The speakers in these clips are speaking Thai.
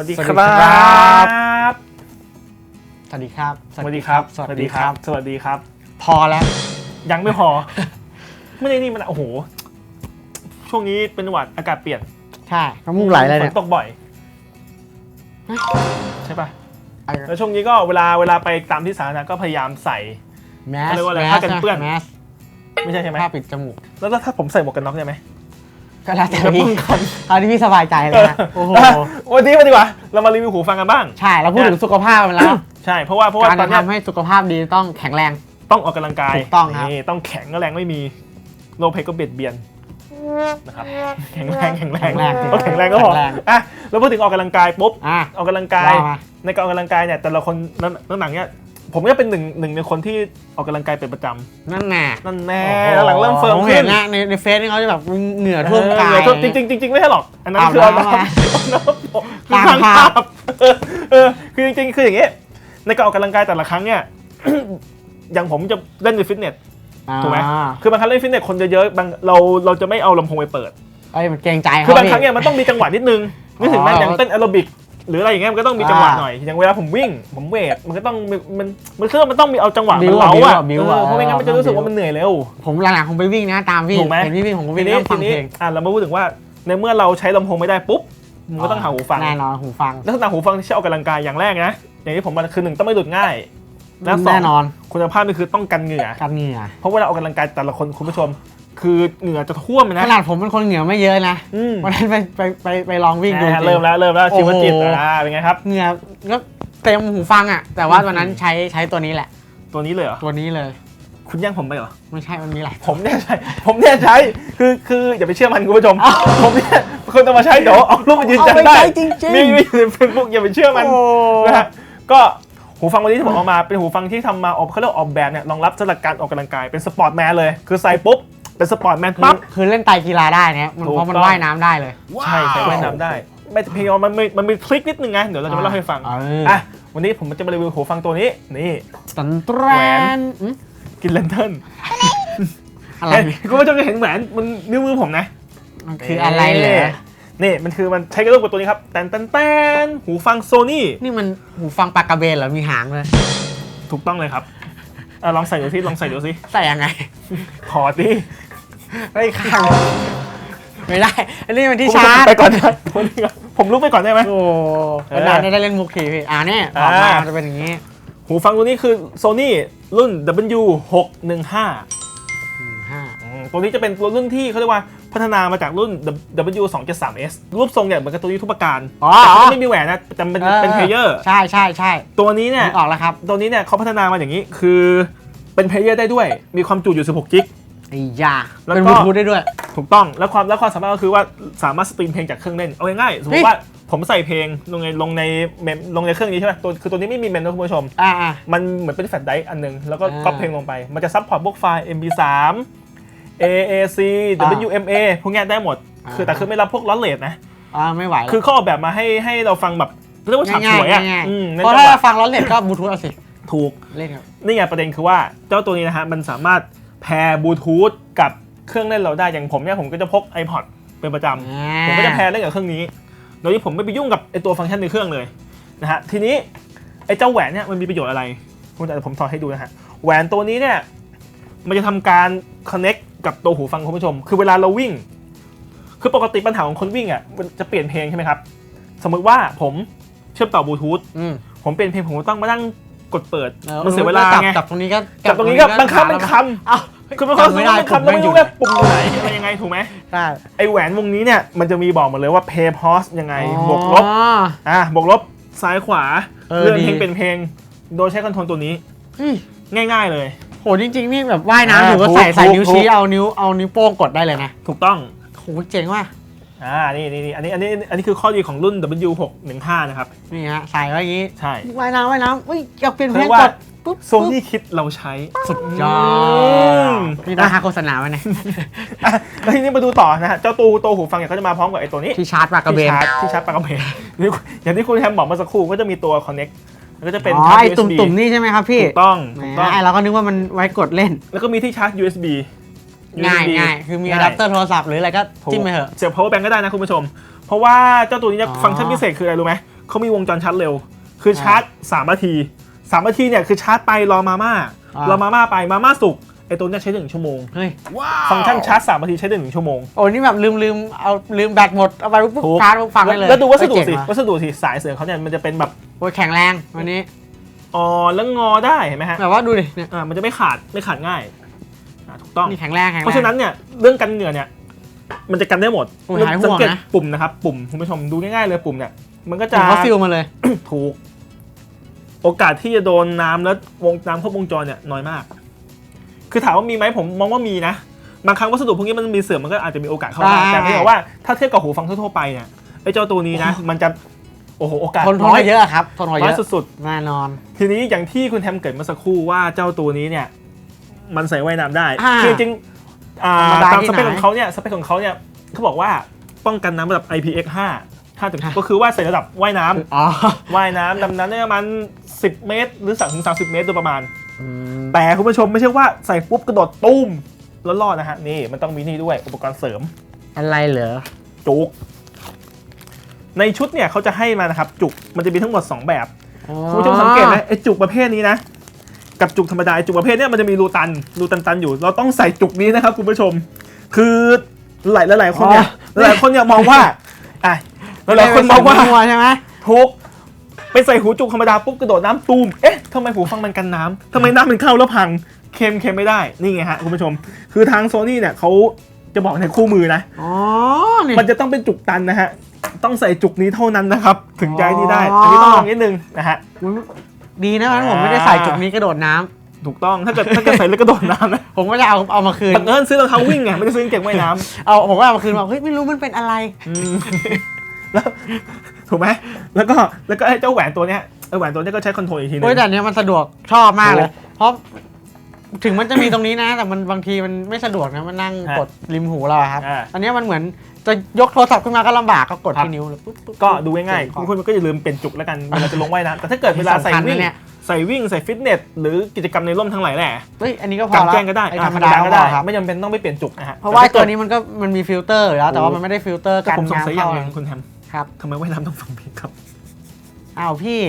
สวัสดีสวัคสดีรัครับบสวัสดีครับ สวัสดีครับ สวัสดีครับ สวัสดีครับ พอแล้ว ยังไม่พอ ไม่ได้นี่มันโอ้โห ช่วงนี้เป็นจังหวัดอากาศเปลี่ยน ใช่น้ำมูกไหลเลยฝเนี่ยนตกบ่อย ใช่ปะเอาแล้วช่วงนี้ก็เวลาเวลาไปตามที่สาธารณะก็พยายามใส่แมสเขาเรียกว่าอะไรแมผ้าสกันเปื้อนแมสไม่ใช่ใช่ไหมผ้าปิดจมูก แล้วถ้าผมใส่หมวกกันน็อกได้ไหม ก็แล้วแต่จะป้พี่องกันเอาที่พี่สบายใจเลยนะโอ้โหอะวันนี้มาดีกว่า เรามารีวิวหูฟังกันบ้าง ใช่เราพูดถึงสุขภาพกันแล้ว ใช่ เพราะว่าเพราะว่าการตอนจะเนี้ยทำให้สุขภาพดีต้องแข็งแรง ต้องออกกำลังกาย ถูกต้องครับนี่ต้องแข็งก็แรงไม่มี โลเพก็เบียดเบียนนะครับ แข็งแรงแข็งแรงแข็งแรงต้องแข็งแรงก็พอแข็งแรงอะแล้วพูดถึงออกกำลังกายปุ๊บอะออกกำลังกายว่ามาในการออกกำลังกายเนี่ยแต่ละคนนั่นหนังเนี่ย ผมก็เป็นหนึ่งหนึ่งในคนที่ออกกำลังกายเป็นประจนั่นแน่ำนั่นแน่แล้วหลังเริ่มเฟิร์มผขึ้เห็นนนะในในเฟซนี่เขาจะแบบเหงื่อท่วมกายเออจริงจริงๆจริงๆไม่ใช่หรอก อันนั้นอาบคือเอาน้ำน้ำมาเอาน้ำคือตามทางภาภาพพเออเออคือจริงๆคืออย่างงี้ในการออกกำลังกายแต่ละครั้งเนี่ยอย่างผมจะเล่นในฟิตเนสถูกไหมอ่าคือบางครั้งเล่นฟิตเนสคนเยอะๆบางเราเราจะไม่เอาลำโพงไปเปิดเอ้ยมันเกรงใจคือบางพี่ครั้งเนี่ยมันต้องมีจังหวะนิดนึงนึกถึงไหมอ๋อออย่างเต้นแอโรบิก หรืออะไรอย่างเงี้ยมันก็ต้องมีจังหวะอ่าหน่อยอย่างเวลาผมวิ่งผมเวทมันก็ต้องมีมันมันคือมันต้องมีเอาจังหวะบิ้มันวเล้าอะอะบิ้วเออะอเพราะไม่งั้นมันจะรู้สึกบิ้วว่ามันเหนื่อยเร็ว ผมหลังๆผมไปวิ่งนะตามวิ่งถูกไหม เห็นพี่วิ่งผมก็ทีวิ่งนี้ต้องทีฟังนี้เพลงอะเรามาพูดถึงว่าในเมื่อเราใช้ลำโพงไม่ได้ปุ๊บมันก็ต้องหาหูฟัง แน่นอนหูฟังลักษณะหูฟังที่ใช้ออกกำลังกายอย่างแรกนะอย่างที่ผมมันคือหนึ่งต้องไม่หลุดง่าย และสองแน่นอนคุณภาพนี่คือต้องกันเหงื่อ กันเหงื่อเพราะเวลาออกกำลังกายแต่ละคนคุณผู้ชม คือเหงื่อจะท่วมเลยขนะนาดผมเป็นคนเหงื่อไม่เยอะนะอืม วันนั้นไปไปไปไปลองวิ่งดูอ่าจริงเริ่มแล้วเริ่มแล้วชีวจิตโอ้โห อ่าเป็นไงครับ เหงื่อก็เต็มหูฟังอะ แต่ว่าอืมวันนั้นใช้ใช้ตัวนี้แหละ ตัวนี้เลยเหรอ ตัวนี้เลย คุณแย่งผมไปเหรอ ไม่ใช่มันมีหลาย ผมเนี่ยใช้ผมเนี่ยใช้คือคืออย่าไปเชื่อมันคุณผู้ชม ผมเนี่ยคนจะมาใช้เดี๋ยวเอารูปมายืนยันเอาไปได้ใช้จริงๆ มีมีในเฟซบุ๊กอย่าไปเชื่อมัน โอ้ นะฮะก็หูฟังวันนี้ที่ผมเอามาเป็นหูฟังที่ทำมาออกเขาเรียกว่าออกแบบเนี่ยรองรับสำหรับการออกกำลังกายเป็นสปอร์ตแมนเลย คือใส่ปุ๊บ เป็นสปอร์ตแมนคือปั๊บ คือเล่นไตรกีฬาได้เนี่ยมันถูกเพราะมันต้อง ว่ายน้ำได้เลย ใช่ใส่ว่ายน้ำได้ไม่เพียงแต่ว่ามันมีมันมีทริคนิดนึงไงเดี๋ยวเราจะมาเล่าให้ฟังเอออะวันนี้ผมจะมารีวิวหูฟังตัวนี้นี่ตันแตรแหวนนอืมกินเลนเทิลอะไรเฮ้ยคุณผู้ชมจะเห็นแหวนมันนิ้วมือผมนะ มันคืออะไรเหรอนี่มันคือมันใช้กระลูกกับตัวนี้ครับแตนแตนแตนหูฟังโซนี่นี่มันหูฟังปากกระเบนเหรอมีหางเลยถูกต้องเลยครับอะลองใส่ดูสิลองใส่ดูสิใส่ยังไงถอดดิ ไม่ข้างไม่ได้ อันนี้มันที่ชาร์จไปก่อนนะผมลุกไปก่อนได้ไหมโอ้เออนานๆได้เล่นมุกทีพี่ อ่าเนี่ยออกมาอ่ามันจะเป็นอย่างนี้ หูฟังตัวนี้คือโซนี่รุ่น W615 หนึ่งห้าอืมตัวนี้จะเป็นรุ่นที่เขาเรียกว่าพัฒนามาจากรุ่น W273S รูปทรงเนี่ยเหมือนกับตัวนี้ทุกประการอ๋อแต่เขาไม่มีแหวนนะแต่เป็นเป็นเพลเยอร์ใช่ใช่ใช่ตัวนี้เนี่ยนึกออกแล้วครับ ตัวนี้เนี่ยเขาพัฒนามาอย่างนี้คือเป็นเพลเยอร์ได้ด้วย มีความจุอยู่ 16 กิก ไอ้ยาแล้วเป็นก็บลูทูธได้ด้วย ถูกต้องแล้วความแล้วความสามารถก็คือว่าสามารถสตรีมเพลงจากเครื่องเล่น เอาง่ายๆสมมเฮ้ติยว่าผมใส่เพลงลงในลงในเมมลงในเครื่องนี้ใช่ไหมตัวคือตัวนี้ไม่มีเมมนะคุณผู้ชมอ่าอ่า มันเหมือนเป็นแฟลชไดรฟ์อันหนึง แล้วก็อ่าก๊อปเพลงลงไป มันจะซัพพอร์ตพวกไฟล์ MP3 AAC อ่า WMA พวกเนี้ยได้หมดอ่าคือแต่คือไม่รับพวกลอสเลสนะ อ่าไม่ไหวแล้วคือเขาออกแบบมาให้ให้เราฟังแบบเรียกว่าฉาบง่าฉยวยอะๆง่ายอืมๆเน้นเพราะจังหถ้าวะฟังร้อนเล็ดก็บลูทูธเอาสิ ถูก เล่นครับ นี่ไงประเด็นคือว่าเจ้าตัวนี้นะฮะมันสามารถ แพร์บลูทูธกับเครื่องเล่นเราได้อย่างผมเนี่ยผมก็จะพก iPod เป็นประจำผมก็จะแพร์เล่นกับเครื่องนี้ โดยที่ผมไม่ไปยุ่งกับไอตัวฟังก์ชันในเครื่องเลยนะฮะทีนี้ไอเจ้าแหวนเนี่ยมันมีประโยชน์อะไรคุณอาจจะผมถอดให้ดูนะฮะแหวนตัวนี้เนี่ยมันจะทำการ connect กับตัวหูฟังคุณผู้ชม คือเวลาเราวิ่ง คือปกติปัญหาของคนวิ่งอะมันจะเปลี่ยนเพลงใช่ไหมครับ สมมติว่าผมเชื่อมต่อบลูทูธอืมผมเปลี่ยนเพลงผมก็ต้องมานั่ง กดเปิดออมันเสียเวลาจับไงจับตรงนี้ก็จับตรงนี้ก็บางครั้งเป็นคอ้าวำคือเป็นคนจำไม่ได้เป็นคำผมแล้วไม่ไม่อยู่รู้ว่าปุ่มอยู่ไหนอะไรยังไงถูกไหมใช่ไอแหวนวงนี้เนี่ยมันจะมีบอกหมดเลยว่า play pause ยังไงบวกลบอ๋ออะบวกลบซ้ายขวาเออเลื่อนดีเพลงเป็นเพลง โดยใช้คอนโทรลตัวนี้เฮ้ยง่าย ๆเลยโหจริงๆนี่แบบว่ายน้ำอ่าอยู่ก็ถูกใส่ใส่ถูกนิ้วถูกชี้เอานิ้วเอานิ้วโป้งกดได้เลยนะถูกต้องโหเจ๋งว่ะ อ่านี่นี่นี่อันนี้อันนี้อันนี้คือข้อดีของรุ่น W615 นะครับ นี่ฮะใส่ไว้อย่างงี้ใช่ว่ายน้ำว่ายน้ำอุ้ยอยากเปลี่ยนเพลงเรียกว่ากดปุ๊บโซนี่คิดเราใช้ สุดยอมดนี่ต้องหาโฆษณาไว้นะอะแล้วทีนี้มาดูต่อนะฮะเจ้าตัวตัวหูฟังเนี่ยเขาจะมาพร้อมกับไอตัวนี้ ที่ชาร์จปากกระเบที่นชาร์จที่ชาร์จปากกระเบนอย่างที่คุณแฮมบอกเมื่อสักครู่ก็จะมีตัว connect แล้วก็จะเป็นอ๋อชาร์จ ไอ้ USB ตุ่มๆนี่ใช่ไหมครับพี่ถูกต้องแหมถูกต้อง ไอ้เราก็นึกว่ามันไว้กดเล่น แล้วก็มีที่ชาร์จ USB ง่าย USB ง่ายคือมีง่าอะยแดปเตอร์โทรศัพท์หรืออะไรก็ถูกจิ้มไปเถอะ เสียบ power bank ก็ได้นะคุณผู้ชม เพราะว่าเจ้าตัวนี้เนี่ยอ๋อฟังก์ชันพิเศษคืออะไรรู้ไหมเขามีวงจรชาร์จเร็ว คือชาร์จ3นาที3นาทีเนี่ยคือชาร์จไปรอมาม่าอ่ารอมาม่าไปมาม่าสุกไอตัวเนี้ยใช้หนึ่งชั่วโมง เฮ้ย ฟังก์ชันชาร์จ3นาทีใช้ได้หนึ่งชั่วโมง โอ้นี่แบบลืมลืมเอาลืมแบตหมด เอาไปปุ๊บถูก ชาร์จปุ๊บฟังได้เลยแล้วดูวัสดุเฮ้ยสิเจ๋งว่ะวัสดุสิสายเสือเขาเนี่ยมันจะเป็นแบบโอ้ยแข็งแรงวันนี้ อ่อนแล้วงอได้เห็นไหมฮะแบบว่าดูดิเนี่ยอ่ามันจะไม่ขาดไม่ขาดง่ายอ่าถูก ต้อง นี่แข็งแรงแข็งแรง เพราะฉะนั้นเนี่ยเรื่องกันเหงื่อเนี่ย มันจะกันได้หมดโอ้ยหายห่วงนะ สัเกตปุ่มนะครับปุ่มคุณผู้ชมดูง่ายๆเลยปุ่มเนี่ยมันก็จะ ผมเขาฟิลมาเลย ถูก โอกาสที่จะโดนน้ำแล้ววงน้ำครบวงจรเนี่ยน้อยมาก คือถามว่ามีไหมผมมองว่ามีนะ บางครั้งวัสดุพวกนี้มันมีเสื่อมมันก็อาจจะมีโอกาสเข้าได้ใช่แต่ไม่ใช่ว่าถ้าเทียบกับหูฟังทั่วๆไปเนี่ยไอ้เจ้าตัวนี้นะ มันจะโอ้โหโอกาสทนทนน้อยมาเยอะครับ ทนมาน้เยอยอะสุดแน่นอน ๆ ทีนี้อย่างที่คุณแทมเกิดเมื่อสักครู่ว่าเจ้าตัวนี้เนี่ย มันใส่ว่ายน้ำได้อ่าคือจริงๆอ่าธรรมดาตามที่สเปคไหนของเขาเนี่ยสเปคของเขาเนี่ยเขาบอกว่าป้องกันน้ำระดับ IPX 5 5ถึงก็คือว่าใส่ระดับว่ายน้ำอ๋อว่ายน้ำดำน้ำได้ประมาณ 10 เมตร หรือ3ถึง30 เมตรโดยประมาณ อืมแต่คุณผู้ชมไม่ใช่ว่าใส่ปุ๊บกระโดดตุ้มแล้วรอดนะฮะนี่มันต้องมีนี่ด้วยอุปกรณ์เสริม อะไรเหรอจุก ในชุดเนี่ยเขาจะให้มานะครับ จุกมันจะมีทั้งหมด 2 แบบคุณผู้ชมสังเกตไหมไอ้จุกประเภทนี้นะ กับจุกธรรมดาไอ้จุกประเภทเนี้ยมันจะมีรูตันรูตันตันๆอยู่ เราต้องใส่จุกนี้นะครับคุณผู้ชม คือหลายหลายๆคนเนี่ยหลายๆคนเนี่ยมองว่าอะหลายๆคนมองว่าหัวใช่ไหมทุกไปใส่หูจุกธรรมดาปุ๊บกระโดดน้ำตูมเอ๊ะทำไมหูฟังมันกันน้ำทำไมน้ำมันเข้าแล้วพังเค็มเค็มไม่ได้นี่ไงฮะคุณผู้ชม คือทางโซนี่เนี่ยเขาจะบอกในคู่มือนะอ๋อนี่มันจะต้องเป็นจุกตันนะฮะต้องใส่จุกนี้เท่านั้นนะครับ ถึงจะให้นี่ได้อ๋ออัอันนี้ต้องลองนิดนึงนะฮะ ดีนะมันผมไม่ได้ใส่จุกนี้กระโดดน้ำถูกต้องถ้าเกิดถ้าเกิดใส่แล้วกระโดดน้ำนะผมก็จะเอาเอามาคืน บังเอิญซื้อรองเท้าวิ่งไงไม่ได้ซื้อกางเกงว่ายน้ำเอาผมก็เอามาคืนบอกเฮ้ยไม่รู้มันเป็นอะไรอืมแล้วถูกไหมแล้วก็แล้วก็ไอ้เจ้าแหวนตัวเนี้ยไอ้แหวนตัวเนี้ยก็ใช้คอนโทรลอีกทีนึโอ้ยงแต่อันเนี้ยมันสะดวกชอบมากเลยโอ้เพราะถึงมันจะมีตรงนี้นะ แต่มันบางทีมันไม่สะดวกนะมันนั่งฮะกดริมหูเราอะครับ อ่า อันเนี้ยมันเหมือน จะยกโทรศัพท์ขึ้นมาก็ลำบากก็กดครับที่นิ้วเลยปุ๊บปุ๊บ ก็ดูง่ายๆคุณคุณก็อย่าลืมเปลี่ยนจุกแล้วกันเวลาจะลงว่ายน้ำแต่ถ้าเกิดเวลาใส่สำคัญวิ่งนะเนี่ย ใส่วิ่งใส่ฟิตเนสหรือกิจกรรมในร่มทั้งหลายแหละเฮ้ยอันนี้ก็พกอลางแล้วแจ้งก็ได้อ้อะธรรมดาธก็ได้ครับไม่จำเป็นต้องไปเปลี่ยนจุกนะฮะเพราะว่าแต่ตัวถ้านี้มันก็มันมีฟิลเตอร์อยู่แล้วแต่ว่ามันไม่ได้ฟิลเตอร์เกิดกันผมสงสัยอย่างน้ำหเข้านึงคุณแฮมครับทำไมว่ายน้ำต้องฟังเพลงครับอ้าวพี่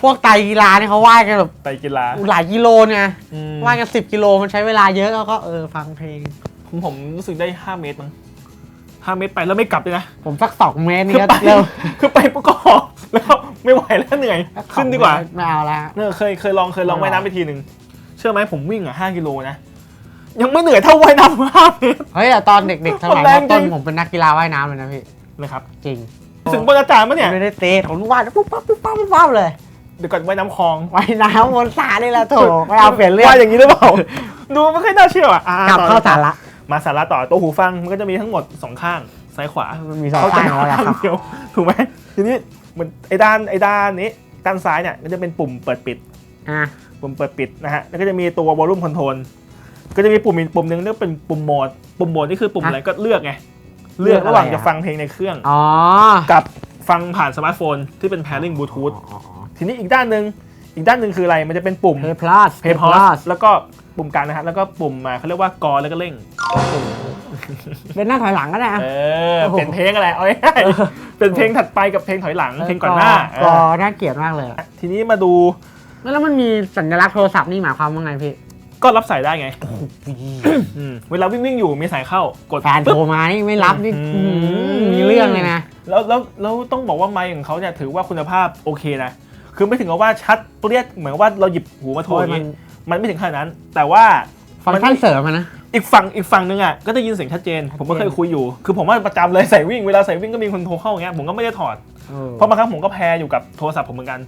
พวกไตรกีฬาเนี่ยเขาว่ายกันแบบไตรกีฬาหลายกิโลเนี่ยอืมว่ายกันสิบกิโลมันใช้เวลาเยอะแล้วก็เออฟังเพลง ผมผมรู้สึกได้ 5 เมตรมั้ง 5เมตรไปแล้วไม่กลับเลยนะ ผมสักสองเมตรคืนี่อก็ไปเริ่มคือไปปุ๊บก็หอบแล้วไม่ไหวแล้วเหนื่อย ขึ้นดีกว่า ไม่เอาละ เนี่ยเคยเคยลองเคยลองไม่ไหวว่ายน้ำไปทีหนึ่งเชื่อไหมผมวิ่งอะ5กิโลนะ ยังไม่เหนื่อยเท่าว่ายน้ำห้าเมตร เฮ้ยแต่ตอนเด็กๆสมัยแรงจริงต้นผมเป็นนักกีฬาว่ายน้ำเลยนะพี่ นะครับ จริงถึงบนอาจารย์ปะเนี่ย ไม่ได้เตะผมว่ายปุ๊บปั๊บปุ๊บปั๊บปุ๊บปั๊บเลย เดี๋ยวก่อนว่ายน้ำคลองว่ายน้ำบนสระนี่แหละโถไม่เอาเปลี่ยนเรื่อง ว่ายอย่างนี้หรือเปล่า ดูไม่ค่อยน่าเชื่ออะอะกลับต่อเข้าสาระ มาสาระต่อตัวหูฟังมันก็จะมีทั้งหมดสองข้างซ้ายขวามันมีสองเขาจะข้างมาแล้วข้างครับเดียวถูกไหมทีนี้มันไอ้ด้านไอ้ด้านนี้ด้านซ้ายเนี่ยก็จะเป็นปุ่มเปิดปิดอะปุ่มเปิดปิดนะฮะแล้วก็จะมีตัว volume control ก็จะมีปุ่มอีกปุ่มหนึ่งเรียกเป็นปุ่มโหมดปุ่มโหมดนี่คือปุ่มอะไรก็เลือกไงเลือกระหว่างจะฟังเพลงในเครื่องอ๋อกับฟังผ่านสมาร์ทโฟนที่เป็น pairing bluetooth ทีนี้อีกด้านหนึ่งอีกด้านหนึ่งคืออะไรมันจะเป็นปุ่มเพย์พลัส play pause แล้วก็ปุ่มกลางนะฮะแล้วก็ปุ่มมาเขาเรียกว่ากอแล้วก็เร่ง เป็นหน้าถอยหลังก็ได้อะ เออโอ้โห เป็นเพลงอะไรเอาง่ายๆเป็นเพลงถัดไปกับเพลงถอยหลังเพลงก่อนหน้าก็เออน่าเกลียดมากเลยอะทีนี้มาดูแล้วมันมีสัญลักษณ์โทรศัพท์นี่หมายความว่าไงพี่ ก็รับสายได้ไงอืมเวลาวิ่งวิ่งๆอยู่มีสายเข้ากดแฟนปึ๊บโทรมานี่ไม่รับนี่อืม อื้อหือมีเรื่องเลยนะ แล้วแล้วแล้วต้องบอกว่าไมค์ของเขาเนี่ยถือว่าคุณภาพโอเคนะคือไม่ถึงกับว่าชัดเปรี้ยเหมือนกับว่าเราหยิบหูมาโทรโอ้อยย่างมัน นี้มันไม่ถึงขนาดนั้น แต่ว่าฟังก์ชันเสริมอะนะ อีกฝั่งอีกฝั่งนึงอะก็ได้ยินเสียงชัดเจน ผมก็เคยคุยอยู่ คือผมว่าประจำเลยใส่วิ่งเวลาใส่วิ่งก็มีคนโทรเข้าอย่างเงี้ยผมก็ไม่ได้ถอด เพราะบางครั้งผมก็แพรอยู่กับโทรศัพท์ผมเหมือนกัน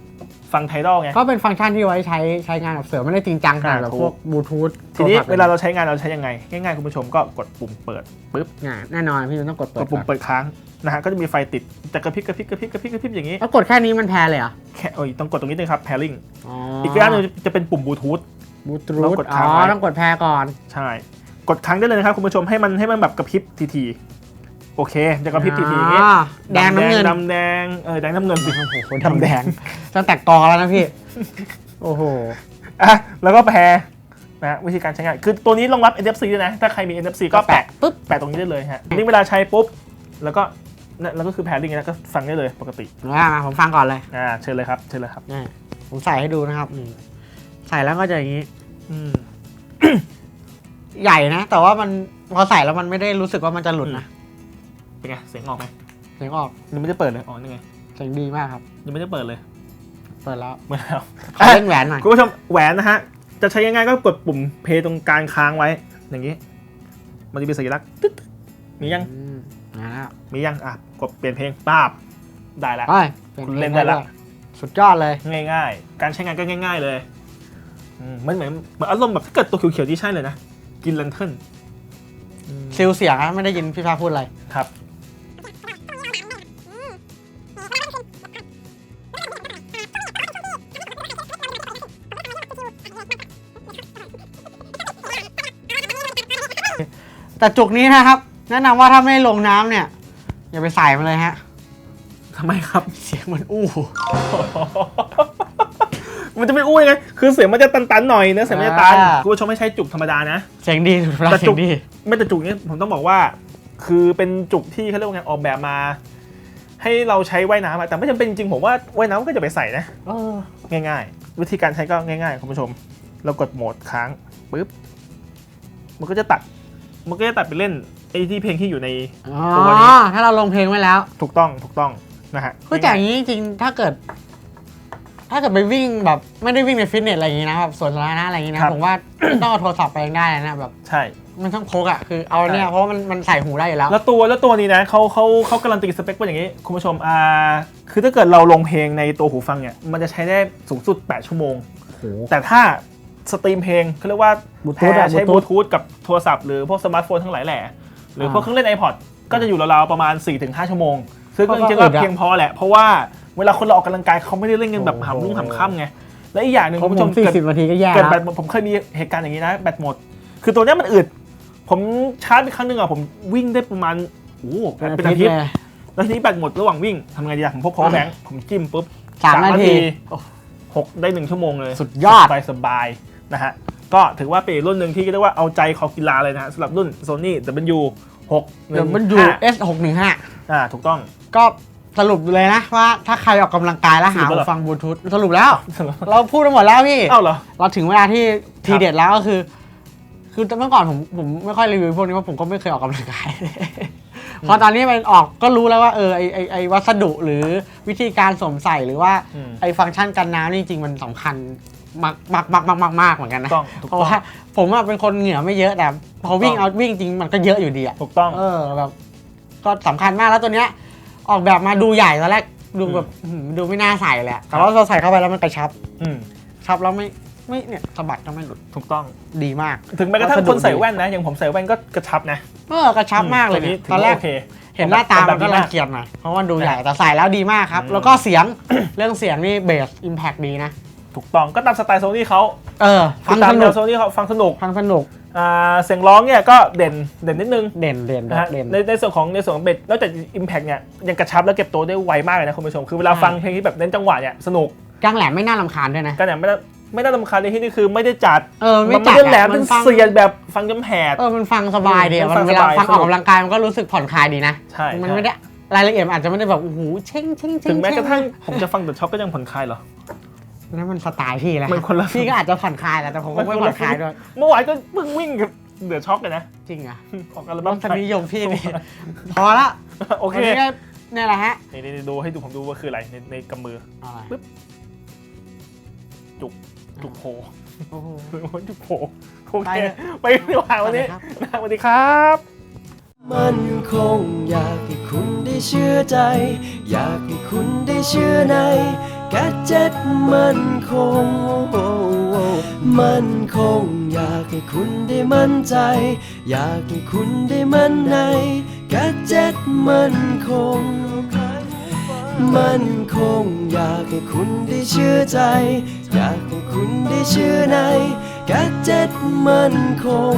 ฟังไทดอลไง ก็เป็นฟังก์ชันที่ไว้ใช้ใช้งานแบบเสริมไม่ได้จริงจังขนาดแบบถูกพวกบลูทูธทีนี้เวลาเราใช้งานเราใช้ยังไง ง่ายๆคุณผู้ชมก็กดปุ่มเปิดปุ๊บแน่นอนพี่มันต้องกดกเปิดดปุ่มเปิดค้างนะฮะก็จะมีไฟติดจะกระพริบกระพริบกระพริบกระพริบกระพริบอย่างนี้แล้วกดแค่นี้มันแพ้เลยเหรอแค่โอ้ยต้องกดตรงนี้นึงครับ pairing อ๋ออีอีกด้านหนึงจะเป็นปุ่มบลูทูธ บลูทูเราธกดอ๋ค้างอไว้ต้องกดแพ้ก่อน ใช่ กดค้างได้เลยนะครับคุณผู้ชมให้มันให้มันแบบกระพริบทีๆโอเคจะกระพริบทีๆอย่างงี้อ๋อแดงน้ำเงิน ดำแดงเออแดงน้ำเงินสิโอ้โหดำแดงตั้งแต่กอแล้วนะพี่ โอ้โห อะแล้วก็แพรนะวิธีการใช้งานคือตัวนี้รองรับ NFC ด้วยนะถ้าใครมี NFC ก็แปะ ปุ๊บ แปะตรงนี้ได้เลยฮะนี่เวลาใช้ปุ๊บ แล้วก็นั่นแล้วก็คือแพรลิงแล้วก็ฟังได้เลยปกติมามาผมฟังก่อนเลยอ่า เชิญเลยครับ เชิญเลยครับ นี่ผมใส่ให้ดูนะครับนี่ใส่แล้วก็จะอย่างนี้ อืม ใหญ่นะ แต่ว่ามันพอใส่แล้วมันไม่ได้รู้สึกว่ามันจะหลุดนะเป็นไงเสียงออกไหมเสียงออกยังไม่ได้เปิดเลยอ๋อนี่ไงเสียงดีมากครับ ยังไม่ได้เปิดเลย เปิดแล้วเมื่อแล้วขอเล่นแหวนหน่อยคุณผู้ชมแหวนนะฮะจะใช้ง่ายๆก็กดปุ่มเพย์ตรงกลางค้างไว้ อย่างนี้ มันจะมีสัญลักษณ์ตึ๊ดมียังอืมมาแล้วมียังอะกดเปลี่ยนเพลงป้าบได้แล้วไปคุณเล่นได้ละสุดยอดเลยง่าย ๆ การใช้งานก็ง่าย ๆ เลยอืมมันเหมือนเหมือนอารมณ์แบบถ้าเกิดตัวเขียวๆที่ใช่เลยนะ กินลันเทิลอืมซิลเสียงนะไม่ได้ยินพี่ฟ้าพูดอะไร ครับ แต่จุกนี้นะครับ แนะนำว่าถ้าไม่ลงน้ำเนี่ย อย่าไปใส่มันเลยฮะ ทำไมครับ เสียงมันอู้ มันจะไม่อ้วนไง คือเสียงมันจะตันๆหน่อยเนื้อเสียงมันจะตันอ่า คุณผู้ชมไม่ใช้จุกธรรมดานะ เสียงดีสุดเวลาแต่เสีจุยก งดี ไม่แต่จุกนี้ผมต้องบอกว่า คือเป็นจุกที่เขาเรียกว่าไงออกแบบมา ให้เราใช้ว่ายน้ำอะแต่ไม่จำเป็นจริงๆผมว่าว่ายน้ำก็จะไปใส่นะเออง่าย ๆ วิธีการใช้ก็ง่ายๆคุณผู้ชม เรากดโหมดค้างปุ๊บมันก็จะตัด มันก็จะตัดไปเล่นไอ้ที่เพลงที่อยู่ใน อ๋อ ตัวนี้ ถ้าเราลงเพลงไว้แล้ว ถูกต้องถูกต้องนะฮะคือแต่อย่างนี้จริงๆ ถ้าเกิด ถ้าเกิดไปวิ่งแบบไม่ได้วิ่งในฟิตเนสอะไรอย่างนี้นะแบบสวนสาธารณะอะไรอย่างนี้นะผมว่า ต้องเอาโทรศัพท์ไปเองได้นะแบบใช่ มันต้องพกอะคือเอาเนี่ยเพราะว่ามันมันใส่หูได้อยู่แล้ว แล้วตัวแล้วตัวนี้นะเขาเขาเขาการันตีสเปคว่าอย่างนี้ คุณผู้ชมอ่าคือถ้าเกิดเราลงเพลงในตัวหูฟังเนี่ยมันจะใช้ได้สูงสุด 8 ชั่วโมง แต่ถ้าสตรีมเพลงเขาเรียกว่า Bluetooth แพอะร์ใช้บลู Bluetooth ทูธกับโทรศัพท์หรือพวกสมาร์ทโฟนทั้งหลายแหล่หรือพวกอ่าเครื่องเล่น iPod ก็จะอยู่ราวๆประมาณ 4-5 ชั่วโมง ซึ่งเพราะจว่าริงๆก็อึดอะเพียงพอแหละเพราะว่า เวลาคนเราออกกำลังกายเขาไม่ได้เล่นกันแบบโอ้โหหำรุ่งหำค่ำไงและอีกอย่างหนึ่งผมคุณผู้ชมสี่เกิดสิบนาทีก็แย่เกิดแบแล้ตวหมดผมเคยมีเหตุการณ์อย่างนี้นะแบตหมด คือตัวเนี้ยมันอึดผมชาร์จไปครั้งหนึ่งอะผมวิ่งได้ประมาณโอ้โหเป็นเป็นอาอาทิทิตตย์ย์เลยแล้วทีนี้แบตหมดระหว่างวิ่งทำไงดีอะผมพก power bank ผมจิ้มปุ๊บสามนาทีหกได้หนึ่งชั่วโมงเลย สุดยอดสบายสบายๆนะฮะก็ถือว่าเป็นอีกรุ่นหนึ่งที่เรียกว่าเอาใจคอกีฬาเลยนะฮะสำหรับรุ่น Sony W 6เดี๋ยวมันอยู่ S 6 1 5อ่าถูกต้องก็ สรุปเลยนะว่าถ้าใครออกกำลังกายแล้วหาสรุปแล้วเหรหูอฟังบลูทูธสรุปแล้ว เราพูดไปหมดแล้วพี่ เอ้าเหรอ เราถึงเวลาที่ทีเด็ดแล้วก็คือ คือเมื่อก่อนผมผมไม่ค่อยรีวิวพวกนี้เพราะผมก็ไม่เคยออกกำลังกาย พอตอนนี้มันออกก็รู้แล้วว่าเออไอไอไอวัสดุหรือวิธีการสวมใส่หรือว่าอืมไอฟังก์ชันกันน้ำนี่จริงๆมันสำคัญมากมากมากมากมากมากเหมือนกันถูนะกต้องถูกเพราะต้องว่าผมอะเป็นคนเหงื่อไม่เยอะแต่พอวิ่งถูกต้เอาองวิ่งจริงมันก็เยอะอยู่ดีอะ ถูกต้อง เออแบบก็สำคัญมากแล้วตัวเนี้ย ออกแบบมาดูใหญ่ตอนแรกดูแบบหืมดูไม่น่าใส่เลยอะแต่ว่าพอใส่เข้าไปแล้วมันกระชับอืมชับแล้วไม่ไม่เนี่ยสะบัดก็ไม่หลุดถูกต้อง ดีมาก ถึงแม้กระทั่งวัสดุคนใส่ดีแว่นนะอย่างผมใส่แว่นก็กระชับนะเออกระชับมากเลยอืเนี่ยถืตอนแรกโอเคเห็นหน้าตามันก็แบบดีรัมากงเกียจหน่อยเพราะว่าดูใหญ่แต่ใส่แล้วดีมากครับอืมแล้วก็เสียง เรื่องเสียงนี่เบสอิมแพคดีนะ ถูกต้องก็ตามสไตล์โซนี่เขาเออคืฟัองตาสมแนนุกวโซนี่เขาฟังสนุกฟังสนุกอ่าเสียงร้องเนี่ยก็เด่นเด่นนิดนึงเด่นเด่นนะฮะเด่น ในในส่วนของในส่วนของเบ็ดนอกจาก Impact เนี่ยยังกระชับและเก็บตัวได้ไวมากเลยนะคุณผู้ชมคือเวลาใช่ ฟังเพลงที่แบบเน้นจังหวะเนี่ยสนุกจังแหลมไม่น่ารำคาญด้วยนะกันเนี่ยไม่ได้ไม่ได้ลำคาญในที่นี่คือไม่ได้จัดเออมัไม่นจัไม่ดได้แหลมอะเป็นฟังเสียงแบบฟังจนแผดเออมันฟังสบายดีอะมันฟัมันงเวลาสบายฟังสอนุอกกกำลังกายมันก็รู้สึกผ่อนคลายดีนะ ใช่มันใช่ไม่ได้รายละเอียดมันอาจจะไม่ได้แบบโอ้โหเช่งเช่งเช่งถึงแม้กระทั่งเช่ผมจะฟังแต่ช็อปก็ยังผ่อนคลายเหรอ นั่นมันสไตล์พี่แหละมันคนละ พี่ก็อาจจะผ่อนคลายแหละแต่ผมก็ไม่ผ่อนคลายด้วยเมื่อวานก็เพิ่งวิ่งกับเดือดช็อกเลยนะจริงอะออกอัลรบั้มสนิยมพี่นี่พอละโอเควันนี้ก็เนี่ยแหละฮะนี่นี่ดูให้ดูผมดูว่าคืออะไรในในกำมืออะไรจุกโพโอ้โห จุกโพโอไปเคเถอะไปดีกว่าวันนี้สวัสดีครับสวัสดีครับ มันคงอยากให้คุณได้เชื่อใจ อยากให้คุณได้เชื่อใน แกเจ็ตมันคงมันคงอยากให้คุณได้มั่นใจ อยากให้คุณได้มั่นในแกเจ็ตมันคงมันคงอยากให้คุณได้เชื่อใจ อยากให้คุณได้เชื่อในแกเจ็ตมันคง